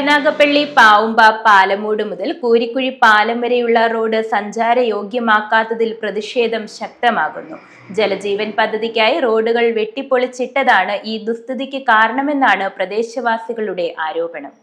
കരുനാഗപ്പള്ളി പാവുമ്പ പാലമൂട് മുതൽ കൂരിക്കുഴി പാലം വരെയുള്ള റോഡ് സഞ്ചാര യോഗ്യമാക്കാത്തതിൽ പ്രതിഷേധം ശക്തമാകുന്നു. ജലജീവൻ പദ്ധതിക്കായി റോഡുകൾ വെട്ടിപ്പൊളിച്ചിട്ടതാണ് ഈ ദുസ്ഥിതിക്ക് കാരണമെന്നാണ് പ്രദേശവാസികളുടെ ആരോപണം.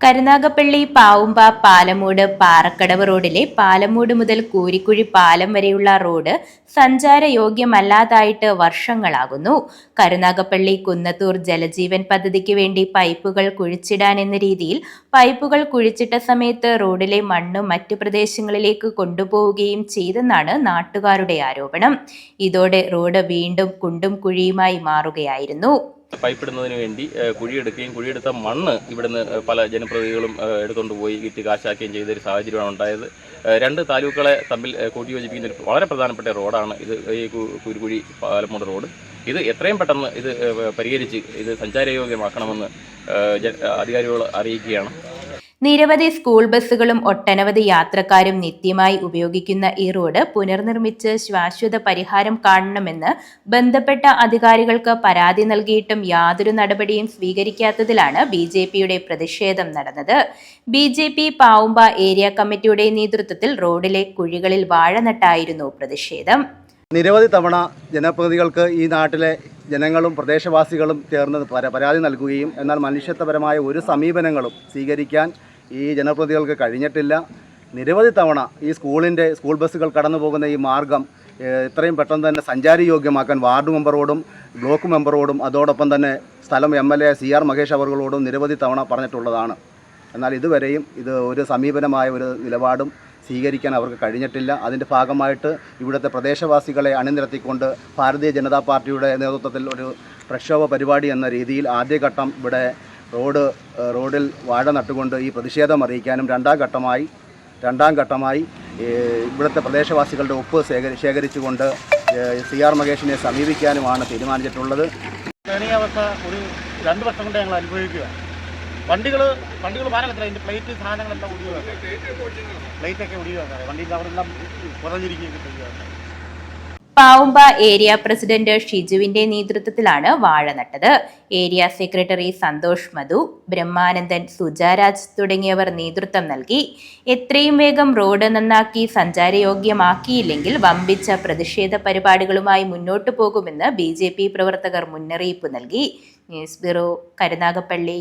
കരുനാഗപ്പള്ളി പാവുമ്പ പാലമൂട് പാറക്കടവ് റോഡിലെ പാലമൂട് മുതൽ കൂരിക്കുഴി പാലം വരെയുള്ള റോഡ് സഞ്ചാരയോഗ്യമല്ലാതായിട്ട് വർഷങ്ങളാകുന്നു. കരുനാഗപ്പള്ളി കുന്നത്തൂർ ജലജീവൻ പദ്ധതിക്ക് വേണ്ടി പൈപ്പുകൾ കുഴിച്ചിടാൻ എന്ന രീതിയിൽ പൈപ്പുകൾ കുഴിച്ചിട്ട സമയത്ത് റോഡിലെ മണ്ണ് മറ്റു പ്രദേശങ്ങളിലേക്ക് കൊണ്ടുപോവുകയും ചെയ്തെന്നാണ് നാട്ടുകാരുടെ ആരോപണം. ഇതോടെ റോഡ് വീണ്ടും കുണ്ടും കുഴിയുമായി മാറുകയായിരുന്നു. പൈപ്പ് ഇടുന്നതിന് വേണ്ടി കുഴിയെടുക്കുകയും കുഴിയെടുത്ത മണ്ണ് ഇവിടുന്ന് പല ജനപ്രതിനിധികളും എടുത്തുകൊണ്ട് പോയി വിറ്റ് കാശാക്കുകയും ചെയ്ത ഒരു സാഹചര്യമാണ് ഉണ്ടായത്. രണ്ട് താലൂക്കുകളെ തമ്മിൽ കൂട്ടിയോജിപ്പിക്കുന്ന ഒരു വളരെ പ്രധാനപ്പെട്ട റോഡാണ് ഇത് ഈ കുരുകുഴി പാലമൂട് റോഡ്. ഇത് എത്രയും പെട്ടെന്ന് ഇത് പരിഹരിച്ച് ഇത് സഞ്ചാരയോഗ്യമാക്കണമെന്ന് അധികാരികൾ അറിയിക്കുകയാണ്. നിരവധി സ്കൂൾ ബസ്സുകളും ഒട്ടനവധി യാത്രക്കാരും നിത്യമായി ഉപയോഗിക്കുന്ന ഈ റോഡ് പുനർനിർമ്മിച്ച് ശാശ്വത പരിഹാരം കാണണമെന്ന് ബന്ധപ്പെട്ട അധികാരികൾക്ക് പരാതി നൽകിയിട്ടും യാതൊരു നടപടിയും സ്വീകരിക്കാത്തതിലാണ് ബി ജെ പിയുടെ പ്രതിഷേധം നടന്നത്. B J P Pavumba area കമ്മിറ്റിയുടെ നേതൃത്വത്തിൽ റോഡിലെ കുഴികളിൽ വാഴ നട്ടായിരുന്നു പ്രതിഷേധം. നിരവധി തവണ ജനപ്രതിനിധികൾക്ക് ഈ നാട്ടിലെ ജനങ്ങളും പ്രദേശവാസികളും ചേർന്ന് പരാതി നൽകുകയും എന്നാൽ മനുഷ്യത്വപരമായ ഒരു സമീപനങ്ങളും സ്വീകരിക്കാൻ ഈ ജനപ്രതികൾക്ക് കഴിഞ്ഞിട്ടില്ല. നിരവധി തവണ ഈ സ്കൂളിന്റെ സ്കൂൾ ബസ്സുകൾ കടന്നു പോകുന്ന ഈ മാർഗം എത്രയും പെട്ടെന്ന് തന്നെ സഞ്ചാരി യോഗ്യമാക്കാൻ വാർഡ് മെമ്പറോടും ബ്ലോക്ക് മെമ്പറോടും അതോടൊപ്പം തന്നെ സ്ഥലം M L A C R Mahesh അവറുകളോടും നിരവധി തവണ പറഞ്ഞിട്ടുള്ളതാണ്. എന്നാൽ ഇതുവരെയും ഇത് ഒരു സമീപനമായ ഒരു നിലപാടും സ്വീകരിക്കാൻ അവർക്ക് കഴിഞ്ഞിട്ടില്ല. അതിന്റെ ഭാഗമായിട്ട് ഇവിടുത്തെ പ്രദേശവാസികളെ അണിനിരത്തിക്കൊണ്ട് ഭാരതീയ ജനതാ പാർട്ടിയുടെ നേതൃത്വത്തിൽ ഒരു പ്രക്ഷോഭ പരിപാടി എന്ന രീതിയിൽ ആദ്യഘട്ടം ഇവിടെ റോഡ് റോഡിൽ വാഴ നട്ടുകൊണ്ട് ഈ പ്രതിഷേധം അറിയിക്കാനും രണ്ടാം ഘട്ടമായി രണ്ടാം ഘട്ടമായി ഇവിടുത്തെ പ്രദേശവാസികളുടെ ഒപ്പ് ശേഖരി ശേഖരിച്ചുകൊണ്ട് സി ആർ മഹേഷിനെ സമീപിക്കാനുമാണ് തീരുമാനിച്ചിട്ടുള്ളത്. ഒരു രണ്ട് വർഷം കൊണ്ട് ഞങ്ങൾ അനുഭവിക്കുക. വണ്ടികൾ വണ്ടികൾ എത്ര അതിന്റെ പ്ലേറ്റ് സാധനങ്ങളെല്ലാം ഒടിയുക പ്ലേറ്റൊക്കെ ഒടിയുക വണ്ടിയിൽ അവിടെ എല്ലാം കുറഞ്ഞിരിക്കുകയൊക്കെ ചെയ്യുക പാവുമ്പ ഏരിയ പ്രസിഡന്റ് ഷിജുവിന്റെ നേതൃത്വത്തിലാണ് വാഴ നട്ടത്. ഏരിയ സെക്രട്ടറി സന്തോഷ് മധു ബ്രഹ്മാനന്ദൻ സുജാരാജ് തുടങ്ങിയവർ നേതൃത്വം നൽകി. എത്രയും വേഗം റോഡ് നന്നാക്കി സഞ്ചാരയോഗ്യമാക്കിയില്ലെങ്കിൽ വമ്പിച്ച പ്രതിഷേധ പരിപാടികളുമായി മുന്നോട്ടു പോകുമെന്ന് ബി പ്രവർത്തകർ മുന്നറിയിപ്പ് നൽകി. News bureau Karunagappally.